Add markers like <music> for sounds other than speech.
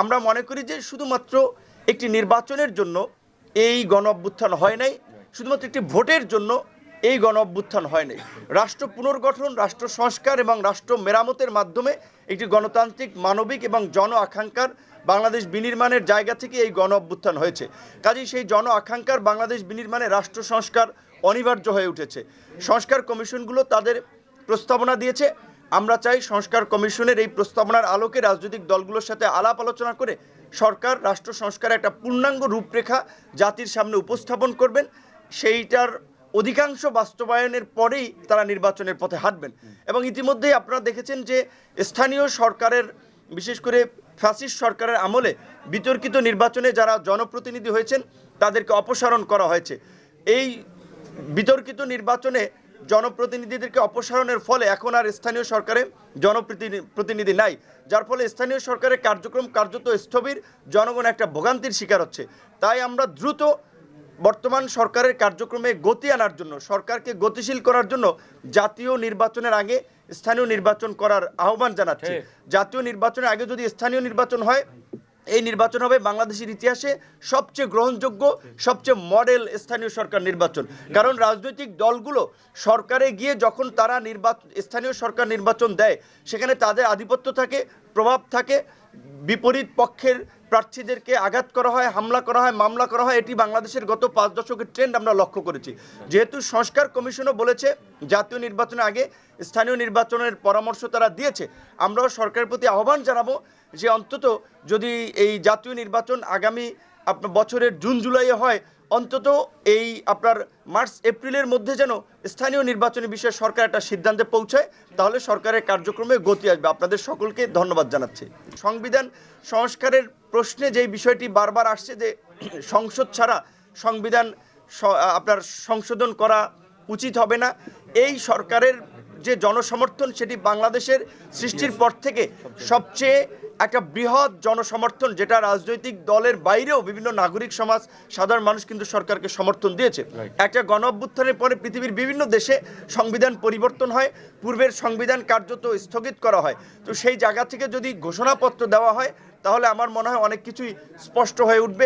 আমরা মনে করি যে শুধুমাত্র একটি নির্বাচনের জন্য এই গণ অভ্যুত্থান হয় নাই, শুধুমাত্র একটি ভোটের জন্য এই গণ অভ্যুত্থান হয় নাই। রাষ্ট্র পুনর্গঠন, রাষ্ট্র সংস্কার এবং রাষ্ট্র মেরামতের মাধ্যমে একটি গণতান্ত্রিক, মানবিক এবং জন আকাঙ্ক্ষার বাংলাদেশ বিনির্মাণের জায়গা থেকে এই গণ অভ্যুত্থান হয়েছে। কাজেই সেই জন আকাঙ্ক্ষার বাংলাদেশ বিনির্মাণে রাষ্ট্র সংস্কার অনিবার্য হয়ে উঠেছে। সংস্কার কমিশনগুলো তাদের প্রস্তাবনা দিয়েছে। আমরা চাই সংস্কার কমিশনের এই প্রস্তাবনার আলোকে রাজনৈতিক দলগুলোর সাথে আলাপ আলোচনা করে সরকার, রাষ্ট্র সংস্কারের একটা পূর্ণাঙ্গ রূপরেখা জাতির সামনে উপস্থাপন করবেন। সেইটার অধিকাংশ বাস্তবায়নের পরেই তারা নির্বাচনের পথে হাঁটবেন। এবং ইতিমধ্যেই আপনারা দেখেছেন যে স্থানীয় সরকারের, বিশেষ করে ফ্যাসিস্ট সরকারের আমলে বিতর্কিত নির্বাচনে যারা জনপ্রতিনিধি হয়েছেন, তাদেরকে অপসারণ করা হয়েছে। এই বিতর্কিত নির্বাচনে জনপ্রতিনিধিদেরকে অপসারণের ফলে এখন আর স্থানীয় সরকারে জনপ্রতিনিধি প্রতিনিধি নাই যার ফলে স্থানীয় সরকারের কার্যক্রম কার্যত স্থবির জনগণ একটা ভোগান্তির শিকার হচ্ছে। তাই আমরা দ্রুত বর্তমান সরকারের কার্যক্রমে গতি আনার জন্য সরকারকে গতিশীল করার জন্য জাতীয় নির্বাচনের আগে স্থানীয় নির্বাচন করার আহ্বান জানাচ্ছি। জাতীয় নির্বাচনের আগে যদি স্থানীয় নির্বাচন হয় এই নির্বাচন হবে বাংলাদেশের ইতিহাসে সবচেয়ে গ্রহণযোগ্য, সবচেয়ে মডেল স্থানীয় সরকার নির্বাচন। কারণ রাজনৈতিক দলগুলো সরকারে গিয়ে যখন তারা নির্বাচন স্থানীয় সরকার নির্বাচন দেয়, সেখানে তাদের আধিপত্য থাকে, প্রভাব থাকে বিপরীত পক্ষের প্রার্থীদেরকে আঘাত করা হয়, হামলা করা হয়, মামলা করা হয়, এটি বাংলাদেশের গত পাঁচ দশকের ট্রেন্ড আমরা লক্ষ্য করেছি। যেহেতু সংস্কার কমিশনও বলেছে, জাতীয় নির্বাচনের আগে স্থানীয় নির্বাচনের পরামর্শ তারা দিয়েছে, আমরাও সরকারের প্রতি আহ্বান জানাব যে অন্তত যদি এই জাতীয় নির্বাচন আগামী আপনার বছরের জুন জুলাইয়ে হয় অন্তত এই আপনার মার্চ এপ্রিলের মধ্যে যেন স্থানীয় নির্বাচনী বিষয়ে সরকার একটা সিদ্ধান্তে পৌঁছায় তাহলে সরকারের কার্যক্রমে গতি আসবে। আপনাদের সকলকে ধন্যবাদ জানাচ্ছি। সংবিধান সংস্কারের প্রশ্নে যেই বিষয়টি বারবার আসছে যে <clears throat> সংসদ ছাড়া সংবিধান আপনার সংশোধন করা উচিত হবে না এই সরকারের যে জনসমর্থন সেটি বাংলাদেশের সৃষ্টির পর থেকে সবচেয়ে একটা বৃহৎ জনসমর্থন যেটা রাজনৈতিক দলের বাইরেও বিভিন্ন নাগরিক সমাজ সাধারণ মানুষ কিন্তু সরকারকে সমর্থন দিয়েছে। একটা গণ অভ্যুত্থানের পরে পৃথিবীর বিভিন্ন দেশে সংবিধান পরিবর্তন হয় পূর্বের সংবিধান কার্যত স্থগিত করা হয়। তো সেই জায়গা থেকে যদি ঘোষণাপত্র দেওয়া হয় তাহলে আমার মনে হয় অনেক কিছুই স্পষ্ট হয়ে উঠবে।